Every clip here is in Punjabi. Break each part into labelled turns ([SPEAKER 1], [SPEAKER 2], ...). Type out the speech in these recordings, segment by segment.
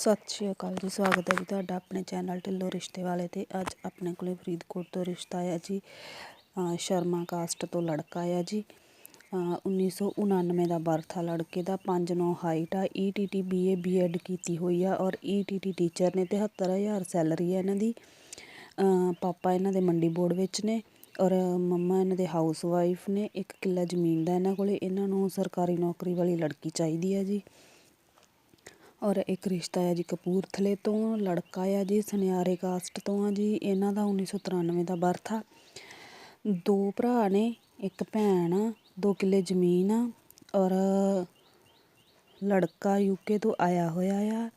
[SPEAKER 1] ਸਤਿ ਸ਼੍ਰੀ ਅਕਾਲ ਜੀ, ਸਵਾਗਤ ਹੈ ਜੀ ਤੁਹਾਡਾ ਆਪਣੇ ਚੈਨਲ ਢਿੱਲੋਂ ਰਿਸ਼ਤੇ ਵਾਲੇ ਤੇ ਅੱਜ ਆਪਣੇ ਕੋਲੇ ਫਰੀਦਕੋਟ ਤੋਂ ਰਿਸ਼ਤਾ ਆਇਆ ਜੀ ਸ਼ਰਮਾ ਕਾਸਟ ਤੋਂ ਲੜਕਾ ਆ ਜੀ, ਅਹ 1999 ਦਾ ਬਰਥ ਆ, ਲੜਕੇ ਦਾ 5'9 ਹਾਈਟ ਆ E ਈਟੀਟੀ ਬੀਏ ਬੀਐਡ ਕੀਤੀ ਹੋਈ ਆ ਔਰ E ਈਟੀਟੀ ਟੀਚਰ ਨੇ 73000 ਸੈਲਰੀ ਆ ਇਹਨਾਂ ਦੀ ਪਾਪਾ ਇਹਨਾਂ ਦੇ ਮੰਡੀ ਬੋਰਡ ਵਿੱਚ ਨੇ ਔਰ ਮੰਮਾ ਇਹਨਾਂ ਦੇ ਹਾਊਸ ਵਾਈਫ ਨੇ, ਇੱਕ ਕਿੱਲਾ ਜ਼ਮੀਨ ਦਾ ਇਹਨਾਂ ਕੋਲੇ, ਇਹਨਾਂ ਨੂੰ ਸਰਕਾਰੀ ਨੌਕਰੀ ਵਾਲੀ ਲੜਕੀ ਚਾਹੀਦੀ ਆ ਜੀ। ਔਰ ਇੱਕ ਰਿਸ਼ਤਾ ਆ ਜੀ ਕਪੂਰਥਲੇ ਤੋਂ, ਲੜਕਾ ਆ ਜੀ ਸੁਨਿਆਰੇ ਕਾਸਟ ਤੋਂ ਆ ਜੀ, ਇਹਨਾਂ ਦਾ 1993 ਦਾ ਬਰਥ ਆ। ਦੋ ਭਰਾ ਨੇ, ਇੱਕ ਭੈਣ ਆ, ਦੋ ਕਿੱਲੇ ਜ਼ਮੀਨ ਆ ਔਰ ਲੜਕਾ ਯੂਕੇ ਤੋਂ ਆਇਆ ਹੋਇਆ ਆ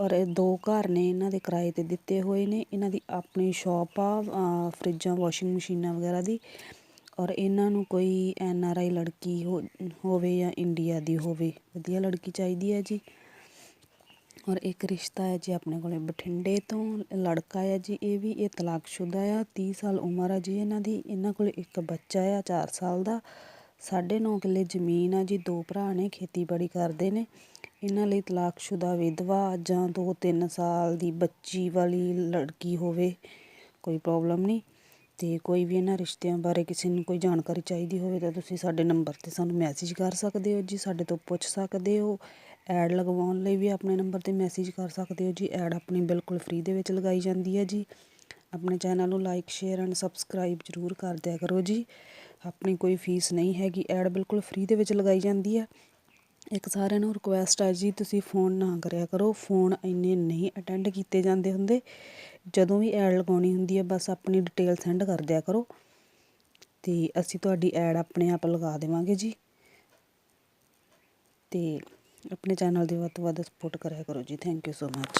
[SPEAKER 1] ਔਰ ਇਹ ਦੋ ਘਰ ਨੇ, ਇਹਨਾਂ ਦੇ ਕਿਰਾਏ ਤੇ ਦਿੱਤੇ ਹੋਏ ਨੇ, ਇਹਨਾਂ ਦੀ ਆਪਣੀ ਸ਼ਾਪ ਆ ਫਰਿੱਜਾਂ, ਵਾਸ਼ਿੰਗ ਮਸ਼ੀਨਾਂ ਵਗੈਰਾ ਦੀ ਔਰ ਇਹਨਾਂ ਨੂੰ ਕੋਈ ਐਨ ਆਰ ਆਈ ਲੜਕੀ ਹੋ, ਹੋਵੇ ਜਾਂ ਇੰਡੀਆ ਦੀ ਹੋਵੇ, ਵਧੀਆ ਲੜਕੀ ਚਾਹੀਦੀ ਹੈ ਜੀ। ਔਰ ਇੱਕ ਰਿਸ਼ਤਾ ਹੈ ਜੀ ਆਪਣੇ ਕੋਲੇ ਬਠਿੰਡੇ ਤੋਂ, ਲੜਕਾ ਆ ਜੀ ਇਹ ਵੀ, ਇਹ ਤਲਾਕਸ਼ੁਦਾ ਆ 30 ਸਾਲ ਉਮਰ ਆ ਜੀ ਇਹਨਾਂ ਦੀ, ਇਹਨਾਂ ਕੋਲੇ ਇੱਕ ਬੱਚਾ ਆ 4 ਸਾਲ ਦਾ, ਸਾਢੇ ਨੌ ਕਿੱਲੇ ਜ਼ਮੀਨ ਆ ਜੀ, ਦੋ ਭਰਾ ਨੇ, ਖੇਤੀਬਾੜੀ ਕਰਦੇ ਨੇ, ਇਹਨਾਂ ਲਈ ਤਲਾਕਸ਼ੁਦਾ ਵਿਧਵਾ ਜਾਂ 2-3 ਸਾਲ ਦੀ ਬੱਚੀ ਵਾਲੀ ਲੜਕੀ ਹੋਵੇ, ਕੋਈ ਪ੍ਰੋਬਲਮ ਨਹੀਂ, ਤੇ ਕੋਈ ਵੀ ਇਹਨਾਂ ਰਿਸ਼ਤਿਆਂ ਬਾਰੇ ਕਿਸੇ ਨੂੰ ਕੋਈ ਜਾਣਕਾਰੀ ਚਾਹੀਦੀ ਹੋਵੇ ਤਾਂ ਤੁਸੀਂ ਸਾਡੇ ਨੰਬਰ ਤੇ ਸਾਨੂੰ ਮੈਸੇਜ ਕਰ ਸਕਦੇ ਹੋ ਜੀ, ਸਾਡੇ ਤੋਂ ਪੁੱਛ ਸਕਦੇ ਹੋ ਐਡ ਲਗਵਾਉਣ ਲਈ ਵੀ ਆਪਣੇ ਨੰਬਰ ਤੇ ਮੈਸੇਜ ਕਰ ਸਕਦੇ ਹੋ ਜੀ। ਐਡ ਆਪਣੀ ਬਿਲਕੁਲ ਫਰੀ ਦੇ ਵਿੱਚ ਲਗਾਈ ਜਾਂਦੀ ਹੈ ਜੀ। ਆਪਣੇ ਚੈਨਲ ਨੂੰ ਲਾਈਕ ਸ਼ੇਅਰ ਐਂਡ ਸਬਸਕ੍ਰਾਈਬ ਜ਼ਰੂਰ ਕਰ ਦਿਆ ਕਰੋ ਜੀ। ਆਪਣੀ ਕੋਈ ਫੀਸ ਨਹੀਂ ਹੈਗੀ, ਐਡ ਬਿਲਕੁਲ ਫਰੀ ਦੇ ਵਿੱਚ ਲਗਾਈ ਜਾਂਦੀ ਹੈ। ਇੱਕ ਸਾਰਿਆਂ ਨੂੰ ਰਿਕੁਐਸਟ ਹੈ ਜੀ, ਤੁਸੀਂ ਫੋਨ ਨਾ ਕਰਿਆ ਕਰੋ। ਫੋਨ ਇੰਨੇ ਨਹੀਂ ਅਟੈਂਡ ਕੀਤੇ ਜਾਂਦੇ ਹੁੰਦੇ। ਜਦੋਂ ਵੀ ਐਡ ਲਗਾਉਣੀ ਹੁੰਦੀ ਹੈ, ਬਸ ਆਪਣੀ ਡਿਟੇਲ ਸੈਂਡ ਕਰ ਦਿਆ ਕਰੋ। ਤੇ ਅਸੀਂ ਤੁਹਾਡੀ ਐਡ ਆਪਣੇ ਆਪ ਲਗਾ ਦੇਵਾਂਗੇ ਜੀ। ਤੇ ਆਪਣੇ ਚੈਨਲ ਦੀ ਵੱਧ ਤੋਂ ਵੱਧ ਸਪੋਰਟ ਕਰਿਆ ਕਰੋ ਜੀ। Thank you so much